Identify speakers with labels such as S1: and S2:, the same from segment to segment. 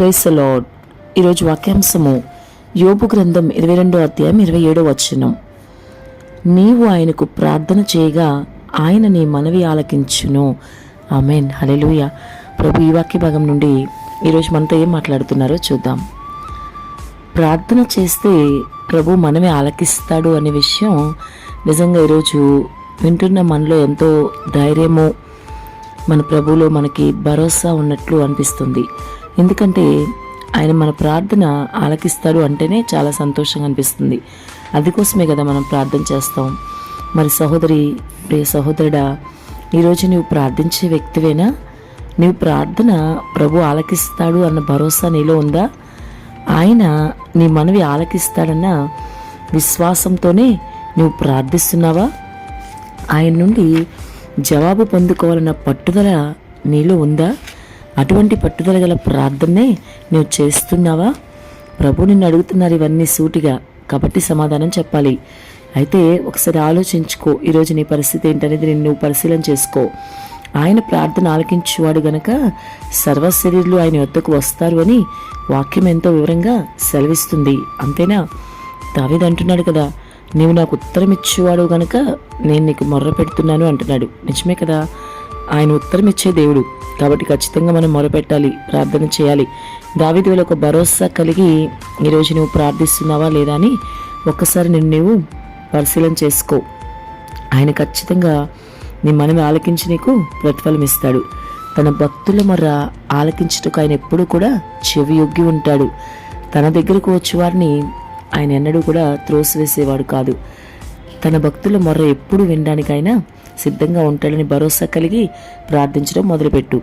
S1: Price lord ఈరోజు వాక్యాంశము యోపు గ్రంథం ఇరవై రెండో అధ్యాయం ఇరవై ఏడో వచనం. నీవు ఆయనకు ప్రార్థన చేయగా ఆయన నీ మనవి ఆలకించును. ఆమెన్. హలెలుయ ప్రభు ఈ వాక్య భాగం నుండి ఈరోజు మనతో ఏం మాట్లాడుతున్నారో చూద్దాం. ప్రార్థన చేస్తే ప్రభు మనమే ఆలకిస్తాడు అనే విషయం నిజంగా ఈరోజు వింటున్న మనలో ఎంతో ధైర్యము మన ప్రభువులో మనకి భరోసా ఉన్నట్లు అనిపిస్తుంది. ఎందుకంటే ఆయన మన ప్రార్థన ఆలకిస్తాడు అంటేనే చాలా సంతోషంగా అనిపిస్తుంది. అందుకోసమే కదా మనం ప్రార్థన చేస్తాం. మరి సహోదరి ప్రియ సహోదరుడా ఈరోజు నువ్వు ప్రార్థించే వ్యక్తివేనా? నీవు ప్రార్థన ప్రభు ఆలకిస్తాడు అన్న భరోసా నీలో ఉందా? ఆయన నీ మనవి ఆలకిస్తాడన్న విశ్వాసంతోనే నువ్వు ప్రార్థిస్తున్నావా? ఆయన నుండి జవాబు పొందుకోవాలన్న పట్టుదల నీలో ఉందా? అటువంటి పట్టుదల గల ప్రార్థనే నువ్వు చేస్తున్నావా? ప్రభు నిన్ను అడుగుతున్నారు ఇవన్నీ సూటిగా. కాబట్టి సమాధానం చెప్పాలి. అయితే ఒకసారి ఆలోచించుకో. ఈరోజు నీ పరిస్థితి ఏంటనేది నేను నువ్వు పరిశీలన చేసుకో. ఆయన ప్రార్థన ఆలకించువాడు గనక సర్వశరీరులు ఆయన వద్దకు వస్తారు అని వాక్యం ఎంతో వివరంగా సెలవిస్తుంది. అంతేనా? దావీదు అంటున్నాడు కదా నీవు నాకు ఉత్తరం ఇచ్చేవాడు గనక నేను నీకు మొర్ర పెడుతున్నాను అంటున్నాడు. నిజమే కదా? ఆయన ఉత్తరం ఇచ్చే దేవుడు. కాబట్టి ఖచ్చితంగా మనం మొరపెట్టాలి ప్రార్థన చేయాలి. దావిదిలో ఒక భరోసా కలిగి ఈరోజు నువ్వు ప్రార్థిస్తున్నావా లేదా అని ఒక్కసారి నిన్ను నువ్వు పరిశీలన చేసుకో. ఆయన ఖచ్చితంగా నీ మనవి ఆలకించి నీకు ప్రతిఫలం ఇస్తాడు. తన భక్తుల మొర్ర ఆలకించుటకు ఆయన ఎప్పుడూ కూడా చెవి యొగ్గి ఉంటాడు. తన దగ్గరకు వచ్చే వారిని ఆయన ఎన్నడూ కూడా త్రోసివేసేవాడు కాదు. తన భక్తుల మొర్ర ఎప్పుడు వినడానికైనా సిద్ధంగా ఉంటాడని భరోసా కలిగి ప్రార్థించడం మొదలుపెట్టు.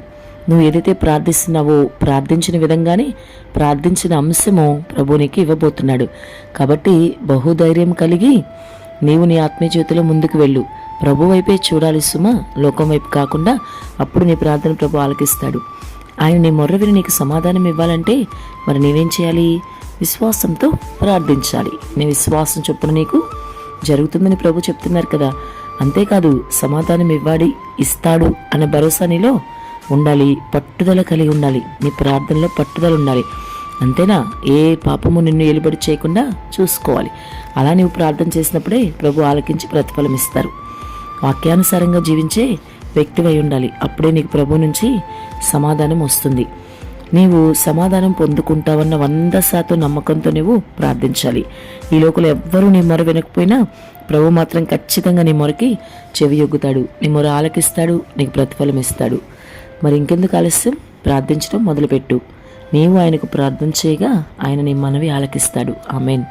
S1: నువ్వు ఏదైతే ప్రార్థిస్తున్నావో ప్రార్థించిన విధంగానే ప్రార్థించిన అంశము ప్రభునికి ఇవ్వబోతున్నాడు. కాబట్టి బహుధైర్యం కలిగి నీవు నీ ఆత్మీయ చేతిలో ముందుకు వెళ్ళు. ప్రభు వైపే చూడాలి సుమా. లోకం వైపు కాకుండా అప్పుడు నీ ప్రార్థన ప్రభు ఆలకిస్తాడు. ఆయన నీ మొర్ర విని నీకు సమాధానం ఇవ్వాలంటే మరి నీవేం చేయాలి? విశ్వాసంతో ప్రార్థించాలి. నీ విశ్వాసం చొప్పున నీకు జరుగుతుందని ప్రభు చెప్తున్నారు కదా. అంతేకాదు సమాధానం ఇవ్వాడి ఇస్తాడు అనే భరోసా నీలో ఉండాలి పట్టుదల కలిగి ఉండాలి. నీ ప్రార్థనలో పట్టుదల ఉండాలి. అంతేనా? ఏ పాపము నిన్ను ఎలుబడి చేయకుండా చూసుకోవాలి. అలా నీవు ప్రార్థన చేసినప్పుడే ప్రభు ఆలకించి ప్రతిఫలం ఇస్తారు. వాక్యానుసారంగా జీవించే వ్యక్తివై ఉండాలి. అప్పుడే నీకు ప్రభు నుంచి సమాధానం వస్తుంది. నీవు సమాధానం పొందుకుంటావన్న వంద శాతం నమ్మకంతో నువ్వు ప్రార్థించాలి. ఈ లోకలు ఎవ్వరూ నీ మొర వినకపోయినా ప్రభు మాత్రం ఖచ్చితంగా నీ మొరకి చెవి యొగ్గుతాడు నీ మొర ఆలకిస్తాడు. నీకు ప్రతిఫలం ఇస్తాడు. మరి ఇంకెందుకు ఆలస్యం? ప్రార్థించడం మొదలుపెట్టు. నీవు ఆయనకు ప్రార్థన చేయగా ఆయన నీ మనవి ఆలకిస్తాడు. ఆమెన్.